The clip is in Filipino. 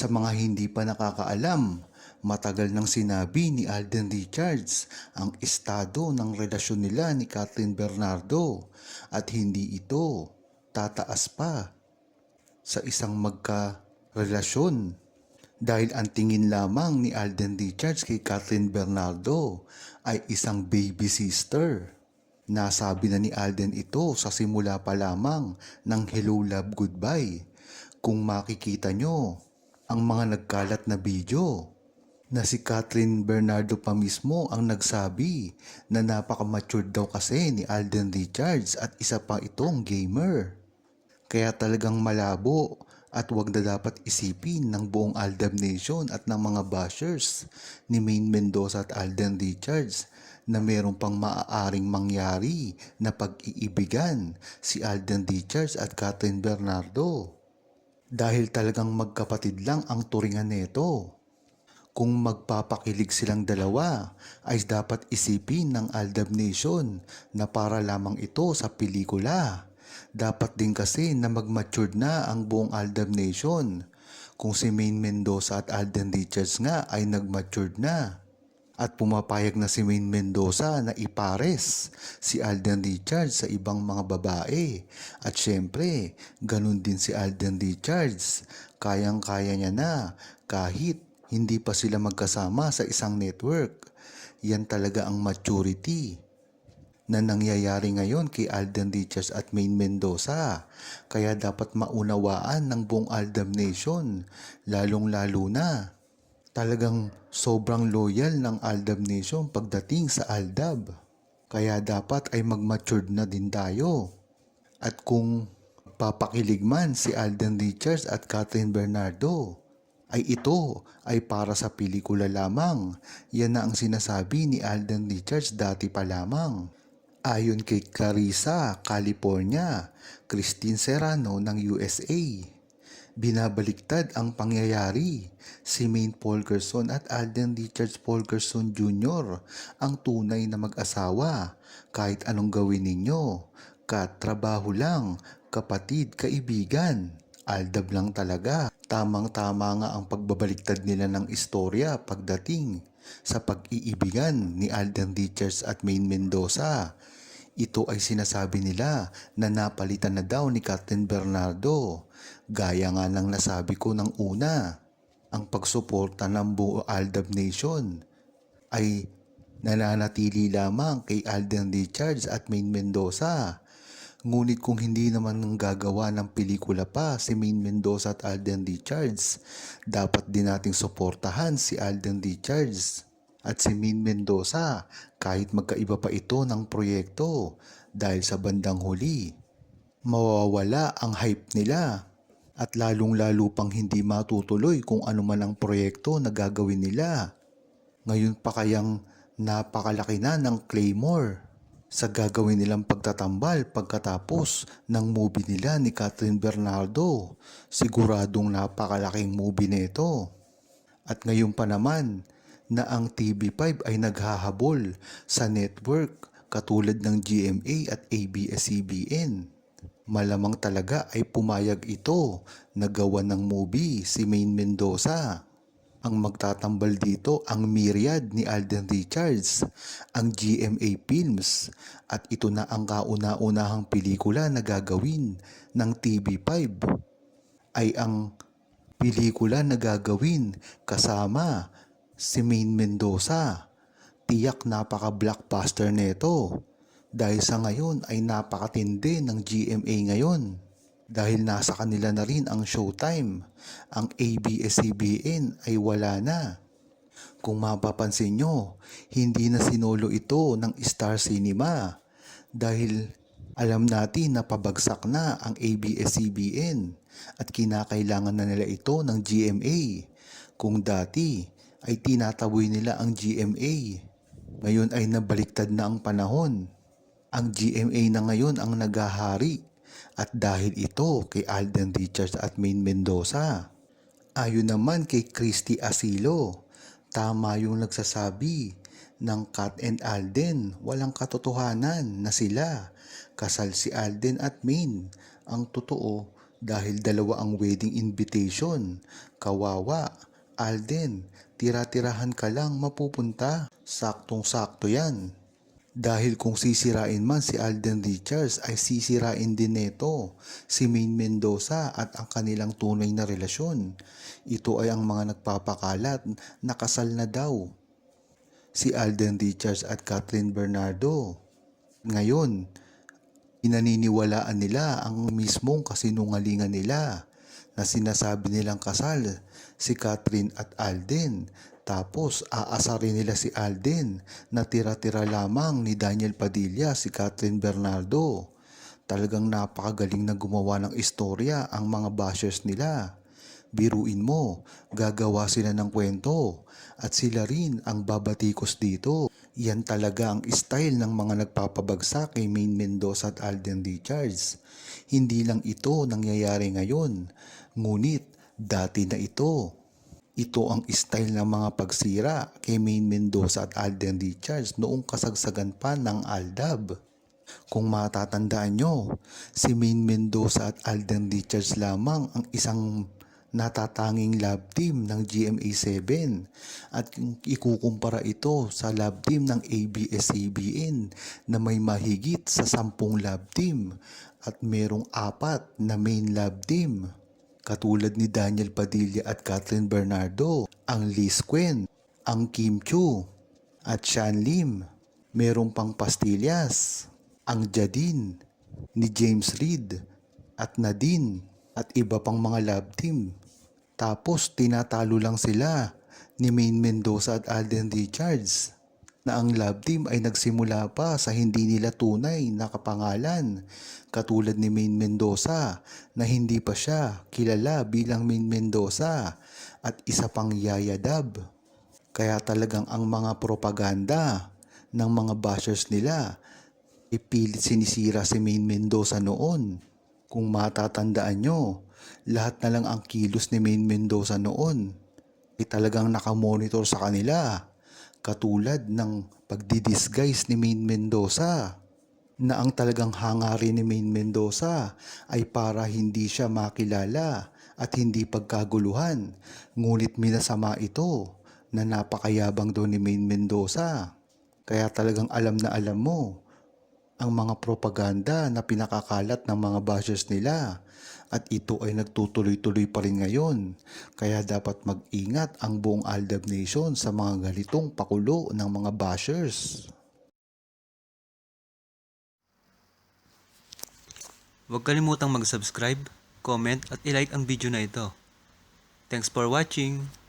Sa mga hindi pa nakakaalam, matagal nang sinabi ni Alden Richards ang estado ng relasyon nila ni Catherine Bernardo at hindi ito tataas pa sa isang magka-relasyon. Dahil ang tingin lamang ni Alden Richards kay Catherine Bernardo ay isang baby sister. Nasabi na ni Alden ito sa simula pa lamang ng Hello Love Goodbye. Kung makikita nyo ang mga nagkalat na video na si Catherine Bernardo pa mismo ang nagsabi na napaka-mature daw kasi ni Alden Richards at isa pa itong gamer. Kaya talagang malabo at wag na dapat isipin ng buong Aldab Nation at ng mga bashers ni Maine Mendoza at Alden Richards na meron pang maaaring mangyari na pag-iibigan si Alden Richards at Catherine Bernardo. Dahil talagang magkapatid lang ang turingan nito. Kung magpapakilig silang dalawa, ay dapat isipin ng Aldab Nation na para lamang ito sa pelikula. Dapat din kasi na mag-matured na ang buong Aldab Nation. Kung si Maine Mendoza at Alden Richards nga ay nag-matured na. At pumapayag na si Maine Mendoza na ipares si Alden Richards sa ibang mga babae. At syempre, ganun din si Alden Richards. Kayang-kaya niya na kahit hindi pa sila magkasama sa isang network. Yan talaga ang maturity na nangyayari ngayon kay Alden Richards at Maine Mendoza. Kaya dapat maunawaan ng buong Aldam Nation, lalong-lalo na. Talagang sobrang loyal ng Aldab Nation pagdating sa Aldab. Kaya dapat ay mag-matured na din tayo. At kung papakilig man si Alden Richards at Catherine Bernardo, ay ito ay para sa pelikula lamang. Yan na ang sinasabi ni Alden Richards dati pa lamang. Ayon kay Clarissa, California, Christine Serrano ng USA. Binabaliktad ang pangyayari. Si Maine Polkerson at Alden Richards Polkerson Jr. ang tunay na mag-asawa. Kahit anong gawin ninyo, katrabaho lang, kapatid, kaibigan. Aldab lang talaga. Tamang-tama nga ang pagbabaliktad nila ng istorya pagdating sa pag-iibigan ni Alden Richards at Maine Mendoza. Ito ay sinasabi nila na napalitan na daw ni Catherine Bernardo. Gaya nga ng nasabi ko ng una, ang pagsuporta ng buo Aldab Nation ay nananatili lamang kay Alden Richards at Maine Mendoza. Ngunit kung hindi naman ng gagawa ng pelikula pa si Maine Mendoza at Alden Richards, dapat din nating suportahan si Alden Richards at si Maine Mendoza kahit magkaiba pa ito ng proyekto dahil sa bandang huli. Mawawala ang hype nila at lalong-lalo pang hindi matutuloy kung ano man ang proyekto na gagawin nila. Ngayon pa kayang napakalaki na ng Claymore sa gagawin nilang pagtatambal pagkatapos ng movie nila ni Catherine Bernardo. Siguradong napakalaking movie nito. At ngayon pa naman na ang TV5 ay naghahabol sa network katulad ng GMA at ABS-CBN. Malamang talaga ay pumayag ito na gawa ng movie si Maine Mendoza. Ang magtatambal dito ang Myriad ni Alden Richards, ang GMA Films at ito na ang kauna-unahang pelikula na gagawin ng TV5 ay ang pelikula na gagawin kasama si Maine Mendoza. Tiyak napaka-blockbuster nito dahil sa ngayon ay napakatindi ng GMA ngayon dahil nasa kanila na rin ang Showtime. Ang ABS-CBN ay wala na. Kung mapapansin nyo, hindi na sinolo ito ng Star Cinema dahil alam natin na pabagsak na ang ABS-CBN at kinakailangan na nila ito ng GMA. Kung dati ay tinataboy nila ang GMA, ngayon ay nabaliktad na ang panahon. Ang GMA na ngayon ang nagahari at dahil ito kay Alden Richards at Maine Mendoza. Ayon naman kay Christy Asilo, tama yung nagsasabi ng Kat and Alden, walang katotohanan na sila. Kasal si Alden at Maine. Ang totoo, Dahil dalawa ang wedding invitation. Kawawa. Alden, tira-tirahan ka lang mapupunta. Saktong-sakto yan. Dahil kung sisirain man si Alden Richards ay sisirain din neto si Maine Mendoza at ang kanilang tunay na relasyon. Ito ay ang mga nagpapakalat na kasal na daw si Alden Richards at Kathleen Bernardo. Ngayon, inaniniwalaan nila ang mismong kasinungalingan nila na sinasabi nilang kasal si Catherine at Alden. Tapos aasarin nila si Alden na tira-tira lamang ni Daniel Padilla si Catherine Bernardo. Talagang napakagaling na gumawa ng istorya ang mga bashers nila. Biruin mo, gagawa sila ng kwento at sila rin ang babatikos dito. Yan talaga ang style ng mga nagpapabagsak kay Maine Mendoza at Alden Richards. Hindi lang ito nangyayari ngayon, ngunit dati na ito. Ito ang style ng mga pagsira kay Maine Mendoza at Alden Richards noong kasagsagan pa ng Aldab. Kung matatandaan nyo, si Maine Mendoza at Alden Richards lamang ang isang natatanging love team ng GMA7 at ikukumpara ito sa love team ng ABS-CBN na may mahigit sa sampung love team at merong apat na main love team katulad ni Daniel Padilla at Catherine Bernardo, ang Liz Quen, ang Kim Chu at Shan Lim. Merong pang Pastillas, ang Jadine, ni James Reid at Nadine at iba pang mga love team. Tapos tinatalo lang sila ni Maine Mendoza at Alden Richards na ang love team ay nagsimula pa sa hindi nila tunay na kapangalan katulad ni Maine Mendoza na hindi pa siya kilala bilang Maine Mendoza at isa pang Yaya Dab. Kaya talagang ang mga propaganda ng mga bashers nila ipilit sinisira si Maine Mendoza noon. Kung matatandaan nyo, lahat na lang ang kilos ni Maine Mendoza noon ay talagang nakamonitor sa kanila. Katulad ng pagdidisguise ni Maine Mendoza na ang talagang hangarin ni Maine Mendoza ay para hindi siya makilala at hindi pagkaguluhan. Ngunit minasama ito na napakayabang doon ni Maine Mendoza. Kaya talagang alam na alam mo ang mga propaganda na pinakakalat ng mga bashers nila at ito ay nagtutuloy-tuloy pa rin ngayon. Kaya dapat mag-ingat ang buong Aldab Nation sa mga galitong pakulo ng mga bashers. Huwag kalimutang mag-subscribe, comment at ilike ang video na ito. Thanks for watching!